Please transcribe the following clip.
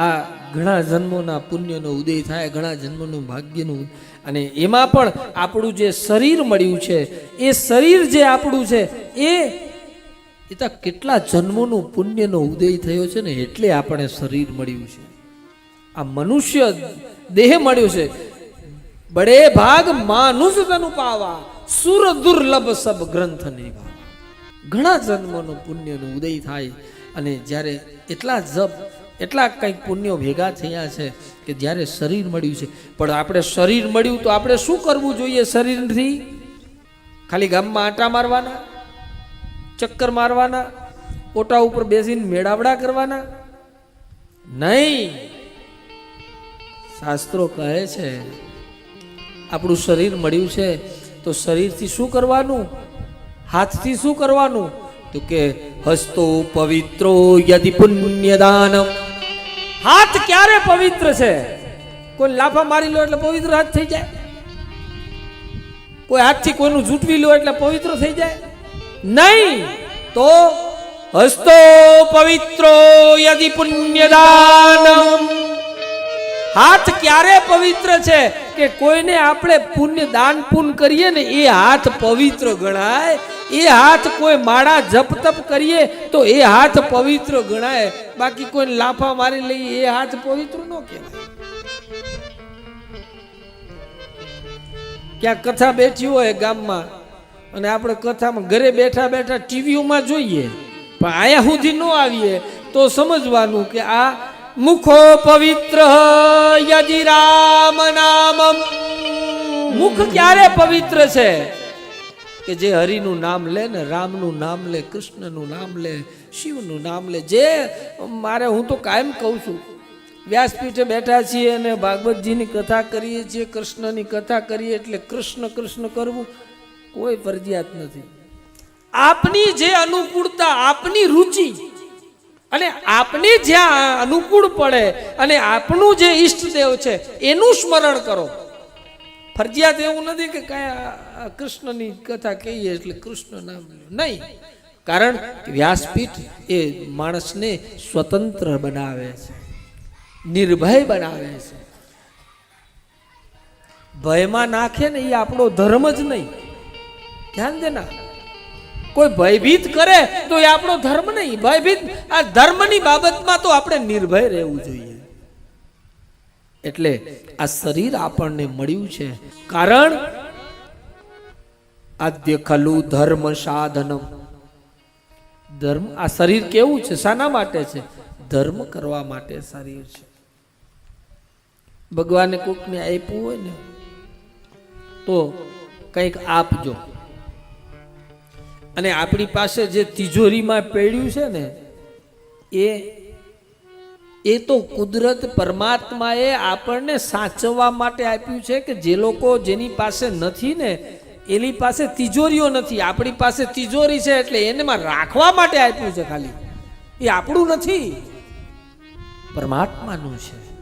આ ઘણા જન્મોના પુણ્યનો ઉદય થાય, ઘણા જન્મોનું ભાગ્યનું. અને એમાં પણ આપણું જે શરીર મળ્યું છે, એ શરીર જે આપણું છે, એ એ તો કેટલા જન્મોનું પુણ્યનો ઉદય થયો છે ને એટલે આપણે શરીર મળ્યું છે. આ મનુષ્ય દેહ મળ્યો છે. બડે ભાગ માનુષ તનુ પાવા, સુર દુર્લભ સબ ગ્રંથ નિભા ઘણા જન્મનો પુણ્યનો ઉદય થાય અને જ્યારે એટલા જપ એટલા કંઈક પુણ્યો ભેગા થયા છે કે જ્યારે શરીર મળ્યું છે. પણ આપણે શરીર મળ્યું તો આપણે શું કરવું જોઈએ શરીરથી? ખાલી ગામમાં આંટા મારવાના, ચક્કર મારવાના, ઓટા ઉપર બેસીને મેળાવડા કરવાના? નહીં. શાસ્ત્રો કહે છે, આપણું શરીર મળ્યું છે તો શરીરથી શું કરવાનું? હાથથી શું કરવાનું? તો કે હસ્તો પવિત્રો યદિ પુણ્યદાનમ. હાથ ક્યારે પવિત્ર છે? કોઈ લાફા મારી લો એટલે પવિત્ર હાથ થઈ જાય? કોઈ હાથથી કોઈનું જૂટવી લો એટલે પવિત્ર થઈ જાય? નહીં, તો હસ્તો પવિત્રો યદિ પુણ્યદાન હાથ ક્યારે પવિત્ર છે કે કોઈને આપણે પુણ્ય દાન પુન કરીએ ને એ હાથ પવિત્ર ગણાય? એ હાથ કોઈ માળા જપ તપ કરીએ તો એ હાથ પવિત્ર ગણાય. બાકી કોઈ લાફા મારી લઈએ, એ હાથ પવિત્ર ન કહેવાય. ક્યાં કથા બેઠી હોય ગામમાં, અને આપણે કથામાં ઘરે બેઠા બેઠા ટીવીઓમાં જોઈએ, પણ આયા સુધી ન આવીએ, તો સમજવાનું કે આ મુખો પવિત્ર યદિ રામ નામમ. મુખ ક્યારે પવિત્ર છે? કે જે હરિનું નામ લે ને રામનું નામ લે, કૃષ્ણનું નામ લે, શિવનું નામ લે, જે મારે હું તો કાયમ કહું છું. વ્યાસપીઠે બેઠા છીએ અને ભાગવતજીની કથા કરીએ છીએ, કૃષ્ણની કથા કરીએ એટલે કૃષ્ણ કૃષ્ણ કરવું કોઈ ફરજિયાત નથી. આપની જે અનુકૂળતા, આપની રુચિ અને આપને જ્યાં અનુકૂળ પડે અને આપણું જે ઈષ્ટદેવ છે, એનું સ્મરણ કરો. ફરજિયાત એવું નથી કે કયા કૃષ્ણની કથા કહીએ એટલે કૃષ્ણ નામ નહીં. કારણ વ્યાસપીઠ એ માણસને સ્વતંત્ર બનાવે છે. નિર્ભય બનાવે છે. ભયમાં નાખે ને એ આપણો ધર્મ જ નહીં. ધ્યાન દેના કોઈ ભયભીત કરે તો એ આપણો ધર્મ નહીં. ભયભીત આ ધર્મની બાબતમાં તો આપણે નિર્ભય રહેવું જોઈએ. એટલે આ શરીર આપણને મળ્યું છે. કારણ આદ્ય ખલુ ધર્મ સાધનમ. ધર્મ, આ શરીર કેવું છે? શાના માટે છે? ધર્મ કરવા માટે શરીર છે. ભગવાને કોકને આપ્યું હોય ને, તો કંઈક આપજો. અને આપણી પાસે જે તિજોરીમાં પડ્યું છે ને, એ એ તો કુદરત પરમાત્માએ આપણને સાચવવા માટે આપ્યું છે કે જે લોકો જેની પાસે નથી ને, એની પાસે તિજોરીઓ નથી, આપણી પાસે તિજોરી છે એટલે એનેમાં રાખવા માટે આપ્યું છે ખાલી. એ આપણું નથી. પરમાત્માનું છે.